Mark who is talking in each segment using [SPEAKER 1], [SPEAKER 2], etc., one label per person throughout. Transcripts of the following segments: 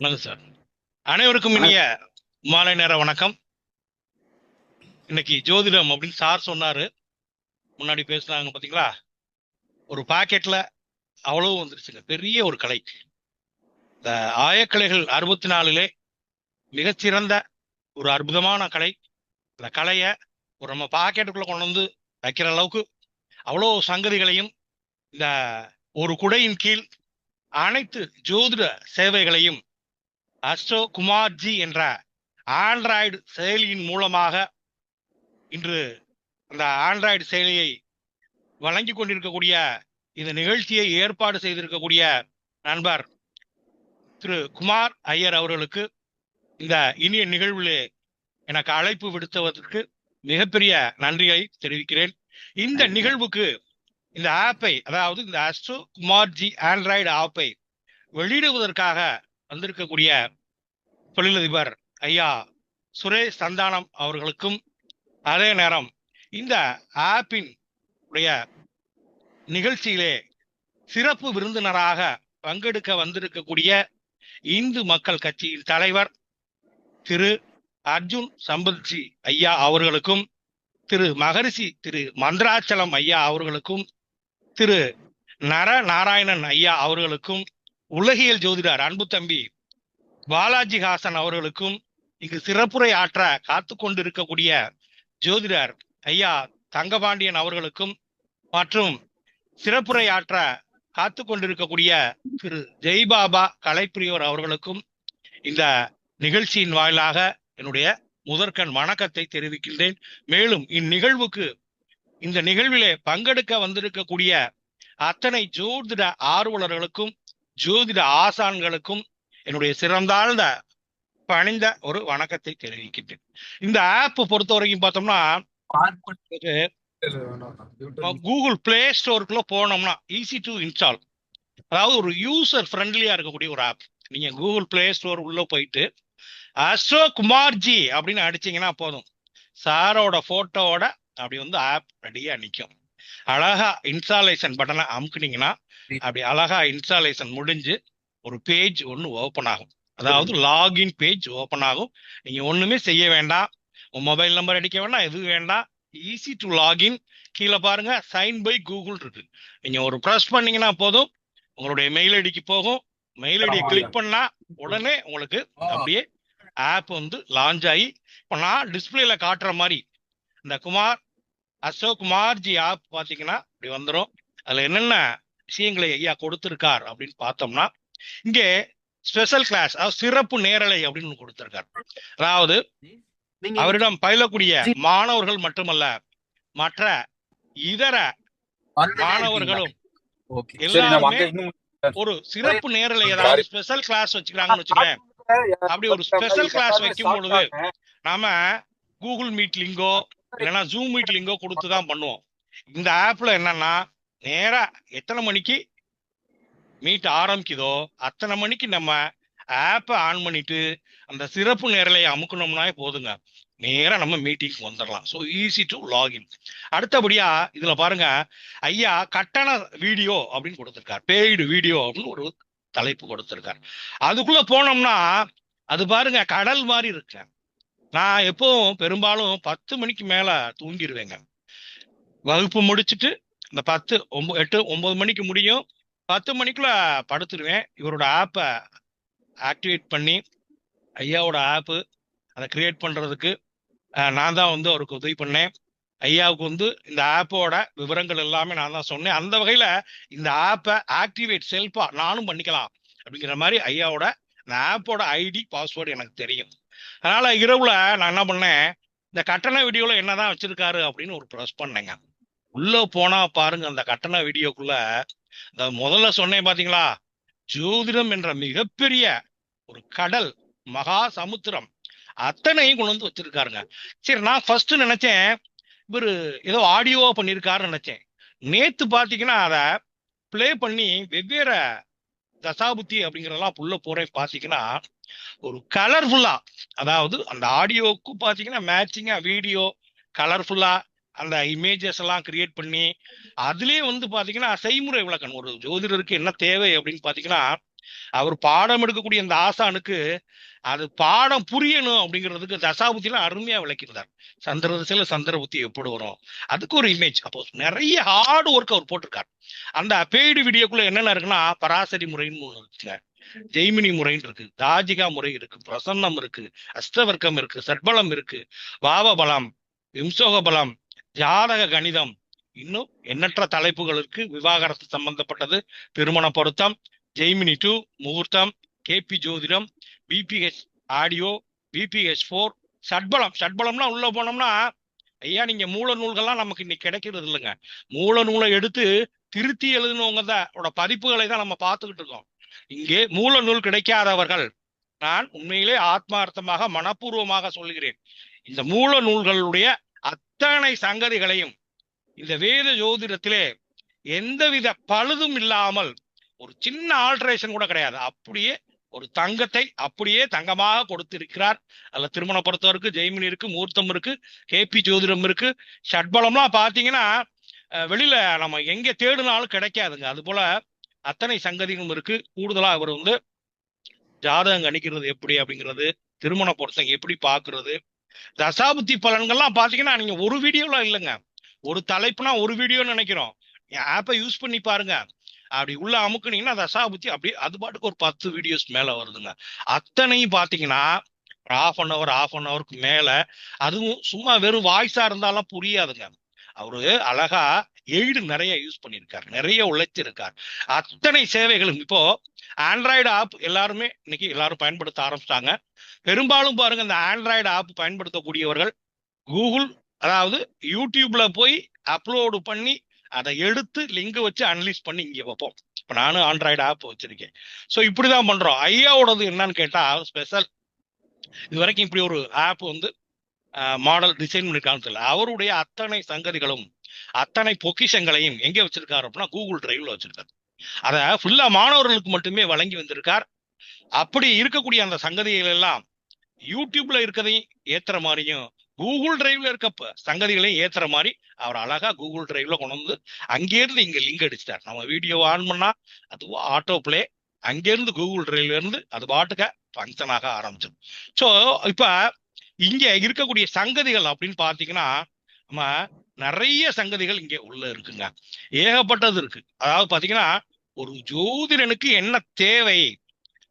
[SPEAKER 1] வணக்கம் சார். அனைவருக்கும் இனிய மாலை நேர வணக்கம். இன்னைக்கு ஜோதிடம் அப்படின்னு சார் சொன்னாரு. முன்னாடி பேசுனாங்க பாத்தீங்களா? ஒரு பாக்கெட்ல அவ்வளவு வந்துருச்சுங்க. பெரிய ஒரு கலை. இந்த ஆயக்கலைகள் அறுபத்தி நாலுலே மிகச்சிறந்த ஒரு அற்புதமான கலை. இந்த கலையை ஒரு நம்ம பாக்கெட்டுக்குள்ள கொண்டு வந்து வைக்கிற அளவுக்கு அவ்வளோ சங்கதிகளையும் இந்த ஒரு குடையின் கீழ் அனைத்து ஜோதிட சேவைகளையும் அஸ்ட்ரோ குமார்ஜி என்ற ஆண்ட்ராய்டு செயலியின் மூலமாக இன்று அந்த ஆண்ட்ராய்டு செயலியை வழங்கி கொண்டிருக்கக்கூடிய இந்த நிகழ்ச்சியை ஏற்பாடு செய்திருக்கக்கூடிய நண்பர் திரு குமார் ஐயர் அவர்களுக்கு இந்த இனிய நிகழ்விலே எனக்கு அழைப்பு விடுத்ததற்கு மிகப்பெரிய நன்றியை தெரிவிக்கிறேன். இந்த நிகழ்வுக்கு இந்த ஆப்பை அதாவது இந்த அஸ்ட்ரோ குமார்ஜி ஆண்ட்ராய்டு ஆப்பை வெளியிடுவதற்காக வந்திருக்கக்கூடிய தொழிலதிபர் ஐயா சுரேஷ் சந்தானம் அவர்களுக்கும் அதே நேரம் இந்த ஆப்பின் உடைய நிகழ்ச்சியிலே சிறப்பு விருந்தினராக பங்கெடுக்க வந்திருக்கக்கூடிய இந்து மக்கள் கட்சியின் தலைவர் திரு அர்ஜுன் சம்பத்ஜி ஐயா அவர்களுக்கும் திரு மகரிஷி திரு மந்திராச்சலம் ஐயா அவர்களுக்கும் திரு நர நாராயணன் ஐயா அவர்களுக்கும் உலகியல் ஜோதிடர் அன்பு தம்பி பாலாஜி ஹாசன் அவர்களுக்கும் இங்கு சிறப்புரை ஆற்ற காத்து கொண்டிருக்கக்கூடிய ஜோதிடர் ஐயா தங்கபாண்டியன் அவர்களுக்கும் மற்றும் சிறப்புரை ஆற்ற காத்து கொண்டிருக்கக்கூடிய திரு ஜெய்பாபா கலைப்பிரியோர் அவர்களுக்கும் இந்த நிகழ்ச்சியின் வாயிலாக என்னுடைய முதற்கண் வணக்கத்தை தெரிவிக்கின்றேன். மேலும் இந்நிகழ்வுக்கு இந்த நிகழ்விலே பங்கெடுக்க வந்திருக்கக்கூடிய அத்தனை ஜோதிட ஆர்வலர்களுக்கும் ஜோதிட ஆசான்களுக்கும் என்னுடைய சிறந்தாழ்ந்த பணிந்த ஒரு வணக்கத்தை தெரிவிக்கின்றேன். இந்த ஆப் பொறுத்த வரைக்கும் பார்த்தோம்னா கூகுள் பிளே ஸ்டோருக்குள்ள போனோம்னா ஈஸி டு இன்ஸ்டால் அதாவது ஒரு யூசர் ஃப்ரெண்ட்லியா இருக்கக்கூடிய ஒரு ஆப் நீங்க கூகுள் பிளே ஸ்டோர் உள்ள போயிட்டு அஸ்ட்ரோ குமார்ஜி அப்படின்னு அடிச்சீங்கன்னா போதும். சாரோட போட்டோவோட அப்படி வந்து ஆப் ரெடியா நிற்கும் அழகா இன்ஸ்டாலேஷன் பட்டனை அமுக்குனீங்கன்னா அப்படி அழகா இன்ஸ்டாலேஷன் முடிஞ்சு ஒரு பேஜ் ஒன்று ஓப்பன் ஆகும். அதாவது லாகின் பேஜ் ஓப்பன் ஆகும். நீங்க ஒண்ணுமே செய்ய வேண்டாம். உங்க மொபைல் நம்பர் அடிக்க வேண்டாம் எதுவும் வேண்டாம். ஈஸி டு லாகின் கீழே பாருங்க சைன் பை கூகுள் இருக்கு. நீங்க ஒரு ப்ரெஸ் பண்ணீங்கன்னா போதும். உங்களுடைய மெயில் ஐடிக்கு போகும். மெயில் ஐடியை கிளிக் பண்ணா உடனே உங்களுக்கு அப்படியே ஆப் வந்து லான்ச் ஆகி இப்போ நான் டிஸ்பிளேல காட்டுற மாதிரி இந்த குமார் அசோக் குமார்ஜி ஆப் பாத்தீங்கன்னா இப்படி வந்துடும் அதுல என்னென்ன விஷயங்களை ஐயா கொடுத்திருக்கார் அப்படின்னு பார்த்தோம்னா இங்கே ஸ்பெஷல் கிளாஸ் அதாவது சிறப்பு நேரலை அப்படின்னு கொடுத்திருக்கார். அதாவது அவரிடம் பயிலக்கூடிய மாணவர்கள் மட்டுமல்ல மற்ற இதர மாணவர்களும் எல்லாருமே ஒரு சிறப்பு நேரலை ஏதாவது ஸ்பெஷல் கிளாஸ் வச்சுக்கிறாங்கன்னு வச்சுக்கேன் அப்படி ஒரு ஸ்பெஷல் கிளாஸ் வைக்கும் பொழுது நாம கூகுள் மீட் லிங்கோ இல்லைன்னா ஜூம் மீட் லிங்கோ கொடுத்து தான் பண்ணுவோம். இந்த ஆப்ல என்னன்னா நேரா எத்தனை மணிக்கு மீட் ஆரம்பிக்குதோ அத்தனை மணிக்கு நம்ம ஆப்பை ஆன் பண்ணிட்டு அந்த சிறப்பு நேரலையை அமுக்கணும்னா போதுங்க. நேரா நம்ம மீட்டிங் வந்துடலாம். ஸோ ஈஸி டு லாகின் அடுத்தபடியா இதுல பாருங்க ஐயா கட்டண வீடியோ அப்படின்னு கொடுத்துருக்கார். பெய்டு வீடியோ அப்படின்னு ஒரு தலைப்பு கொடுத்துருக்கார். அதுக்குள்ள போனோம்னா அது பாருங்க கடல் மாதிரி இருக்கு. நான் எப்பவும் பெரும்பாலும் பத்து மணிக்கு மேல தூங்கிடுவேங்க வகுப்பு முடிச்சுட்டு இந்த பத்து ஒன்பது எட்டு ஒன்பது மணிக்கு முடியும். பத்து மணிக்குள்ள படுத்துருவேன். இவரோட ஆப்பை ஆக்டிவேட் பண்ணி ஐயாவோட ஆப்பு அதை கிரியேட் பண்ணுறதுக்கு நான் தான் வந்து அவருக்கு உதவி பண்ணேன். ஐயாவுக்கு வந்து இந்த ஆப்போட விவரங்கள் எல்லாமே நான் தான் சொன்னேன். அந்த வகையில் இந்த ஆப்பை ஆக்டிவேட் செல்ஃபாக நானும் பண்ணிக்கலாம் அப்படிங்கிற மாதிரி ஐயாவோட இந்த ஆப்போட ஐடி பாஸ்வேர்டு எனக்கு தெரியும். அதனால இரவுல நான் என்ன பண்ணேன் இந்த கட்டண வீடியோல என்னதான் வச்சிருக்காரு அப்படின்னு ஒரு ப்ரெஸ் பண்ணேங்க. உள்ள போனா பாருங்க அந்த கட்டண வீடியோக்குள்ள இந்த முதல்ல சொன்னேன் பாத்தீங்களா ஜோதிடம் என்ற மிகப்பெரிய ஒரு கடல் மகா சமுத்திரம் அத்தனையும் கொண்டு வந்து வச்சிருக்காருங்க. சரி நான் ஃபர்ஸ்ட் நினைச்சேன் இவரு ஏதோ ஆடியோவா பண்ணியிருக்காருன்னு நினைச்சேன். நேத்து பாத்தீங்கன்னா அதை பிளே பண்ணி வெவ்வேறு தசாபுத்தி அப்படிங்கறதெல்லாம் புள்ள போறேன் பாத்தீங்கன்னா ஒரு கலர்ஃபுல்லா அதாவது அந்த ஆடியோக்கு பாத்தீங்கன்னா மேட்சிங்கா வீடியோ கலர்ஃபுல்லா அந்த இமேஜஸ் எல்லாம் கிரியேட் பண்ணி அதுலயே வந்து பாத்தீங்கன்னா செய்முறை விளக்கம் ஒரு ஜோதிடருக்கு என்ன தேவை அப்படின்னு பாத்தீங்கன்னா அவர் பாடம் எடுக்கக்கூடிய அந்த ஆசானுக்கு அது பாடம் புரியணும் அப்படிங்கிறதுக்கு தசாபுத்தியில அருமையா விளக்கியிருந்தார். சந்திர திசையில சந்திர புத்தி எப்படி வரும்? அதுக்கு ஒரு இமேஜ் அப்போ நிறைய ஹார்ட் ஒர்க் அவர் போட்டிருக்கார். அந்த பெய்டு வீடியோக்குள்ள என்னென்ன இருக்குன்னா பராசரி முறைன்னு ஒண்ணு இருக்குங்க. ஜெய்மினி முறைன்னு இருக்கு. தாஜிகா முறை இருக்கு. பிரசன்னம் இருக்கு. அஷ்டவர்க்கம் இருக்கு. சட்பலம் இருக்கு. பாவபலம் விம்சோக பலம் ஜாதக கணிதம். இன்னும் எண்ணற்ற தலைப்புகள் இருக்கு. விவாகரத்து சம்பந்தப்பட்டது. திருமண பொருத்தம். ஜெய்மினி டூ முகூர்த்தம் கேபி ஜோதிடம் பிபிஹெச் ஆடியோ பிபிஹெச் ஃபோர் சட்பலம். சட்பலம்னா உள்ள போனோம்னா ஐயா நீங்க மூல நூல்கள்லாம் நமக்கு இன்னைக்கு கிடைக்கிறது இல்லைங்க. மூல நூலை எடுத்து திருத்தி எழுதினவங்க தான் பதிப்புகளை தான் நம்ம பார்த்துக்கிட்டு இருக்கோம். இங்கே மூல நூல் கிடைக்காதவர்கள் நான் உண்மையிலே ஆத்மார்த்தமாக மனப்பூர்வமாக சொல்கிறேன் இந்த மூல நூல்களுடைய அத்தனை சங்கதிகளையும் இந்த வேத ஜோதிடத்திலே எந்தவித பழுதும் இல்லாமல் ஒரு சின்ன ஆல்ட்ரேஷன் கூட கிடையாது. அப்படியே ஒரு தங்கத்தை அப்படியே தங்கமாக கொடுத்திருக்கிறார். அதுல திருமண பொறுத்தவருக்கு ஜெய்மினி இருக்கு மூர்த்தம் இருக்கு கேபி ஜோதிடம் இருக்கு. ஷட்பலம்லாம் பாத்தீங்கன்னா அஹ், வெளியில நம்ம எங்க தேடினாலும் கிடைக்காதுங்க. அது போல அத்தனை சங்கதிகளும் இருக்கு. கூடுதலா அவர் வந்து ஜாதகம் கணிக்கிறது எப்படி அப்படிங்கிறது திருமண பொருத்தம் எப்படி பாக்குறது தசாபுத்தி பலன்கள்லாம் பாத்தீங்கன்னா நீங்க ஒரு வீடியோலாம் இல்லைங்க. ஒரு தலைப்புனா ஒரு வீடியோன்னு நினைக்கிறோம். ஆப்பை யூஸ் பண்ணி பாருங்க. அப்படி உள்ள அமுக்குனீங்கன்னா தசாபுத்தி அப்படியே அது பாட்டுக்கு ஒரு பத்து வீடியோஸ் மேல வருதுங்க. அத்தனையும் பாத்தீங்கன்னா half an hour half an ஹவருக்கு மேல அதுவும் சும்மா வெறும் வாய்ஸா இருந்தாலும் புரியாதுங்க. அவரு அழகா எய்டு நிறைய யூஸ் பண்ணியிருக்காரு. நிறைய உழைச்சிருக்கார். அத்தனை சேவைகளும் இப்போ ஆண்ட்ராய்டு ஆப் எல்லாருமே இன்னைக்கு எல்லாரும் பயன்படுத்த ஆரம்பிச்சிட்டாங்க. பெரும்பாலும் பாருங்க இந்த ஆண்ட்ராய்டு ஆப் பயன்படுத்தக்கூடியவர்கள் கூகுள் அதாவது யூடியூப்ல போய் அப்லோடு பண்ணி அதை எடுத்து லிங்க் வச்சு அனலைஸ் பண்ணி இங்க வைப்போம். இப்போ நானும் ஆண்ட்ராய்டு ஆப் வச்சிருக்கேன். ஸோ இப்படிதான் பண்றோம். ஐயாவோடது என்னன்னு கேட்டா ஸ்பெஷல் இது வரைக்கும் இப்படி ஒரு ஆப் வந்து மாடல் டிசைன் பண்ணிருக்கான்னு தெரியல. அவருடைய அத்தனை சங்கதிகளும் அத்தனை பொக்கிஷங்களையும் எங்கே வச்சிருக்காரு அப்படின்னா கூகுள் டிரைவ்ல வச்சிருக்காரு. அத ஃபுல்லா மாணவர்களுக்கு மட்டுமே வழங்கி வந்திருக்கார். அப்படி இருக்கக்கூடிய அந்த சங்கதிகள் எல்லாம் யூடியூப்ல இருக்கதையும் ஏத்துற மாதிரியும் கூகுள் டிரைவ்ல இருக்க சங்கதிகளையும் ஏத்துற மாதிரி அவர் அழகா கூகுள் டிரைவ்ல கொண்டு வந்து அங்கேருந்து இங்க லிங்க் அடிச்சிட்டார். நம்ம வீடியோ ஆன் பண்ணா அது ஆட்டோ பிளே அங்கேருந்து கூகுள் டிரைவ்ல இருந்து அது பாட்டுக்க ஃபங்க்ஷன் ஆக ஆரம்பிச்சிடும். ஸோ இப்ப இங்க இருக்கக்கூடிய சங்கதிகள் அப்படின்னு பாத்தீங்கன்னா நம்ம நிறைய சங்கதிகள் இங்க உள்ள இருக்குங்க. ஏகப்பட்டது இருக்கு. அதாவது பாத்தீங்கன்னா ஒரு ஜோதிடனுக்கு என்ன தேவை?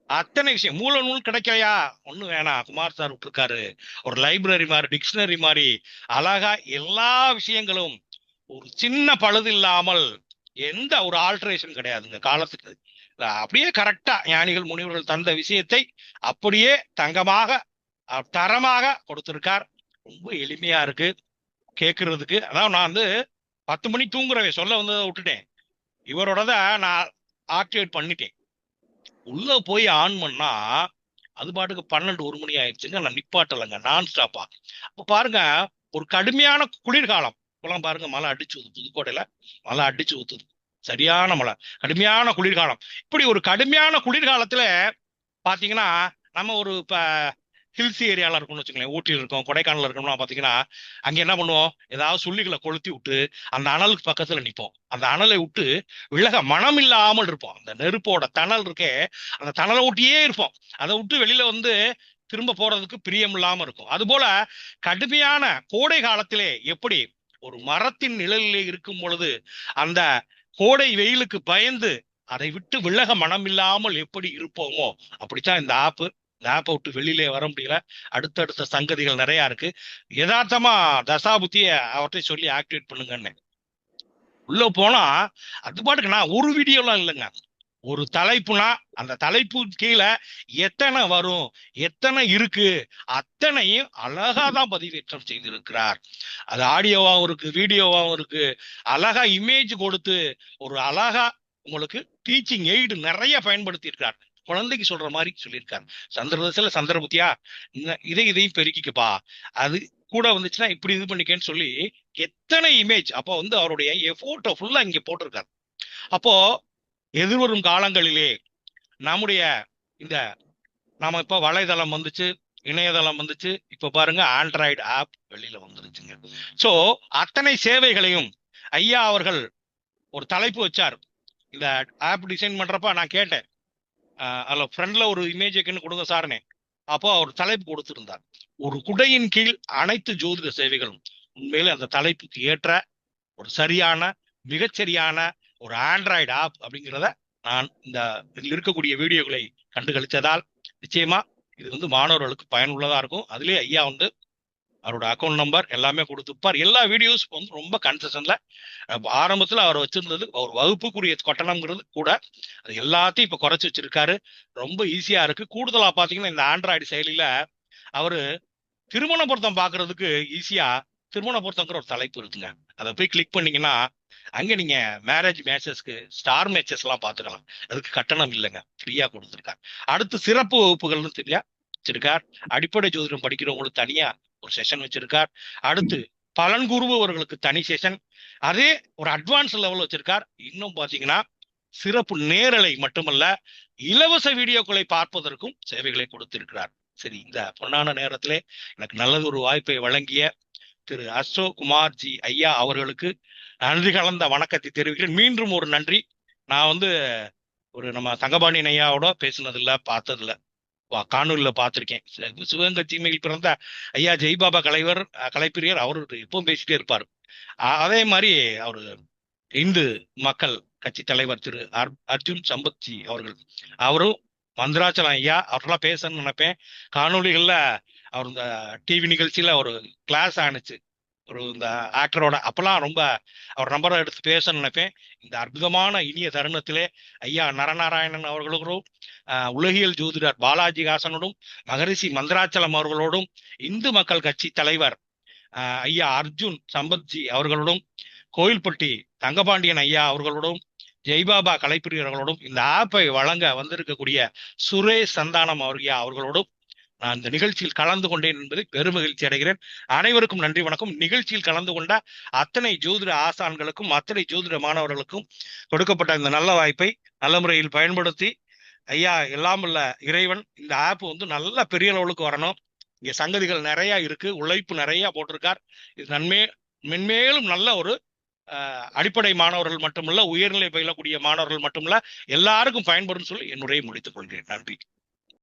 [SPEAKER 1] அத்தனை விஷயம். மூல நூல் கிடைக்கலையா? ஒன்றும் வேணாம். குமார் சார் விட்டுருக்காரு. ஒரு லைப்ரரி மாதிரி டிக்ஷனரி மாதிரி அழகா எல்லா விஷயங்களும். ஒரு சின்ன பழுது இல்லாமல் எந்த ஒரு ஆல்ட்ரேஷன் கிடையாதுங்க காலத்துக்கு. அப்படியே கரெக்டா ஞானிகள் முனிவர்கள் தந்த விஷயத்தை அப்படியே தங்கமாக தரமாக கொடுத்திருக்கார். ரொம்ப எளிமையா இருக்கு. கேட்கறதுக்கு அதான் நான் வந்து பத்து மணி தூங்குறவே சொல்ல வந்ததை விட்டுட்டேன். இவரோடத நான் ஆக்டிவேட் பண்ணிட்டேன். உள்ள போய் ஆன் பண்ணா அது பாட்டுக்கு பன்னெண்டு ஒரு மணி ஆயிடுச்சுங்க. நான் நிப்பாட்டலைங்க. நான் ஸ்டாப்பா அப்ப பாருங்க ஒரு கடுமையான குளிர்காலம். இப்பெல்லாம் பாருங்க மழை அடிச்சு ஊத்து புதுக்கோட்டையில மழை அடிச்சு ஊத்துது. சரியான மழை. கடுமையான குளிர்காலம். இப்படி ஒரு கடுமையான குளிர்காலத்துல பாத்தீங்கன்னா நம்ம ஒரு இப்ப ஹில்ஸ் ஏரியால இருக்கும்னு வச்சுக்கோங்களேன். ஊட்டியில் இருக்கும் கொடைக்கானல் இருக்கோம்னா பாத்தீங்கன்னா அங்க என்ன பண்ணுவோம்? ஏதாவது சுள்ளிகளை கொளுத்தி விட்டு அந்த அனலுக்கு பக்கத்துல நிற்போம் அந்த அனலை விட்டு விலக மனம் இல்லாமல் இருப்போம். அந்த நெருப்போட தணல் இருக்கே அந்த தணலை ஊட்டியே இருப்போம். அதை விட்டு வெளியில வந்து திரும்ப போறதுக்கு பிரியம் இல்லாமல் இருக்கும். அதுபோல கடுமையான கோடை காலத்திலே எப்படி ஒரு மரத்தின் நிழலிலே இருக்கும் பொழுது அந்த கோடை வெயிலுக்கு பயந்து அதை விட்டு விலக மனம் இல்லாமல் எப்படி இருப்போமோ அப்படித்தான் இந்த ஆப்பு. லேப் அவுட்டு வெளியிலே வர முடியல. அடுத்தடுத்த சங்கதிகள் நிறைய இருக்கு. யதார்த்தமா தசாபுத்தியை அவர்கிட்ட சொல்லி ஆக்டிவேட் பண்ணுங்கன்னு. உள்ள போனா அது பாட்டுக்கு நான் ஒரு வீடியோலாம் இல்லைங்க. ஒரு தலைப்புனா அந்த தலைப்பு கீழே எத்தனை வரும் எத்தனை இருக்கு அத்தனையும் அழகா தான் பதிவேற்றம் செய்திருக்கிறார். அது ஆடியோவாகவும் இருக்கு வீடியோவாகவும் இருக்கு. அழகா இமேஜ் கொடுத்து ஒரு அழகா உங்களுக்கு டீச்சிங் எய்டு நிறைய பயன்படுத்தி இருக்கிறார் குழந்தைக்கு சொல்ற மாதிரி சொல்லியிருக்காரு சந்திரதசில சந்திரபுத்தியா இதை இதையும் பெருக்கிக்கப்பா. அது கூட வந்துச்சுன்னா இப்படி இது பண்ணிக்கேன்னு சொல்லி எத்தனை இமேஜ் அப்போ வந்து அவருடைய எஃபோர்ட்டை ஃபுல்லா இங்க போட்டிருக்காரு. அப்போ எதிர்வரும் காலங்களிலே நம்முடைய இந்த நாம இப்ப வலைதளம் வந்துச்சு இணையதளம் வந்துச்சு. இப்ப பாருங்க ஆண்ட்ராய்டு ஆப் வெளியில வந்துருச்சுங்க. சோ அத்தனை சேவைகளையும் ஐயா அவர்கள் ஒரு தலைப்பு வச்சார். இந்த ஆப் டிசைன் பண்றப்ப நான் கேட்டேன். அதில் ஃப்ரண்ட்ல ஒரு இமேஜ் கொடுங்க சார்னே அப்போ அவர் தலைப்பு கொடுத்திருந்தார். ஒரு குடையின் கீழ் அனைத்து ஜோதிட சேவைகளும் உண்மையிலே அந்த தலைப்புக்கு ஏற்ற ஒரு சரியான மிகச்சரியான ஒரு ஆண்ட்ராய்டு ஆப் அப்படிங்கிறத நான் இந்த இதில் இருக்கக்கூடிய வீடியோக்களை கண்டு கழித்ததால் நிச்சயமா இது வந்து மாணவர்களுக்கு பயனுள்ளதா இருக்கும். அதுலேயே ஐயா வந்து அவரோட அக்கௌண்ட் நம்பர் எல்லாமே கொடுத்துப்பார் எல்லா வீடியோஸ் வந்து ரொம்ப கன்செஷன்ல ஆரம்பத்துல அவர் வச்சிருந்தது ஒரு வகுப்புக்குரிய கட்டணம்ங்கிறது கூட அது எல்லாத்தையும் இப்போ குறைச்சி வச்சிருக்காரு. ரொம்ப ஈஸியா இருக்கு. கூடுதலா பாத்தீங்கன்னா இந்த ஆண்ட்ராய்டு செயலியில அவரு திருமண பொருத்தம் பாக்குறதுக்கு ஈஸியா திருமண பொருத்தங்கிற ஒரு தலைப்பு இருக்குங்க. அதை போய் கிளிக் பண்ணீங்கன்னா அங்க நீங்க மேரேஜ் மேட்சஸ்க்கு ஸ்டார் மேட்சஸ் எல்லாம் பாத்துக்கலாம். அதுக்கு கட்டணம் இல்லைங்க. ஃப்ரீயா கொடுத்துருக்காங்க அடுத்து சிறப்பு வகுப்புகள்னு தெரியா? வச்சிருக்கார். அடிப்படை ஜோதிடம் படிக்கிறவங்களுக்கு தனியா ஒரு செஷன் வச்சிருக்கார். அடுத்து பலன் கூறுபவர்களுக்கு தனி செஷன் அதே ஒரு அட்வான்ஸ் லெவல் வச்சிருக்கார். இன்னும் பாத்தீங்கன்னா சிறப்பு நேரலை மட்டுமல்ல இலவச வீடியோக்களை பார்ப்பதற்கும் சேவைகளை கொடுத்திருக்கிறார். சரி இந்த பொன்னான நேரத்திலே எனக்கு நல்லது ஒரு வாய்ப்பை வழங்கிய திரு அசோக் குமார் ஜி ஐயா அவர்களுக்கு நன்றி கலந்த வணக்கத்தை தெரிவிக்கிறேன். மீண்டும் ஒரு நன்றி. நான் வந்து ஒரு நம்ம தங்கபாணி ஐயாவோட பேசினதில்ல பார்த்ததில்ல. காணொலியில பார்த்திருக்கேன். சி- சிவகங்கை சீமையில் பிறந்த ஐயா ஜெய்பாபா கலைவர் கலைப்பிரியர் அவர் எப்பவும் பேசிட்டே இருப்பார். அதே மாதிரி அவர் இந்து மக்கள் கட்சி தலைவர் திரு அர்- அர்ஜுன் சம்பத்ஜி அவர்கள். அவரும் மந்திராச்சலம் ஐயா அவரெல்லாம் பேசணும்னு நினைப்பேன். காணொலிகளில் அவர் இந்த டிவி நிகழ்ச்சியில் ஒரு கிளாஸ் ஆணுச்சு ஒரு இந்த ஆக்டரோட அப்பெல்லாம் ரொம்ப அவர் நம்பரை எடுத்து பேச நினைப்பேன். இந்த அற்புதமான இனிய தருணத்திலே ஐயா நரநாராயணன் அவர்களுக்கும் உலகியல் ஜோதிடர் பாலாஜி ஹாசனோடும் மகரிஷி மந்திராச்சலம் அவர்களோடும் இந்து மக்கள் கட்சி தலைவர் ஐயா அர்ஜுன் சம்பத்ஜி அவர்களோடும் கோயில்பட்டி தங்கபாண்டியன் ஐயா அவர்களோடும் ஜெய்பாபா கலைப்பிரியர்களோடும் இந்த ஆப்பை வழங்க வந்திருக்கக்கூடிய சுரேஷ் சந்தானம் அவர்கள் அவர்களோடும் நான் இந்த நிகழ்ச்சியில் கலந்து கொண்டேன் என்பதை பெருமகிழ்ச்சி அடைகிறேன். அனைவருக்கும் நன்றி வணக்கம். நிகழ்ச்சியில் கலந்து கொண்ட அத்தனை ஜோதிட ஆசான்களுக்கும் அத்தனை ஜோதிட மாணவர்களுக்கும் கொடுக்கப்பட்ட இந்த நல்ல வாய்ப்பை நல்ல முறையில் பயன்படுத்தி ஐயா எல்லாம் உள்ள இறைவன் இந்த ஆப் வந்து நல்ல பெரிய லெவலுக்கு வரணும். இங்க சங்கதிகள் நிறைய இருக்கு உழைப்பு நிறைய போட்டிருக்கார். இது நன்மே மென்மேலும் நல்ல ஒரு அடிப்படை மாணவர்கள் மட்டுமல்ல உயர்நிலை பயிலக்கூடிய மாணவர்கள் மட்டுமல்ல எல்லாருக்கும் பயன்படும் சொல்லி என்னுடைய முடித்துக் கொள்கிறேன். நன்றி.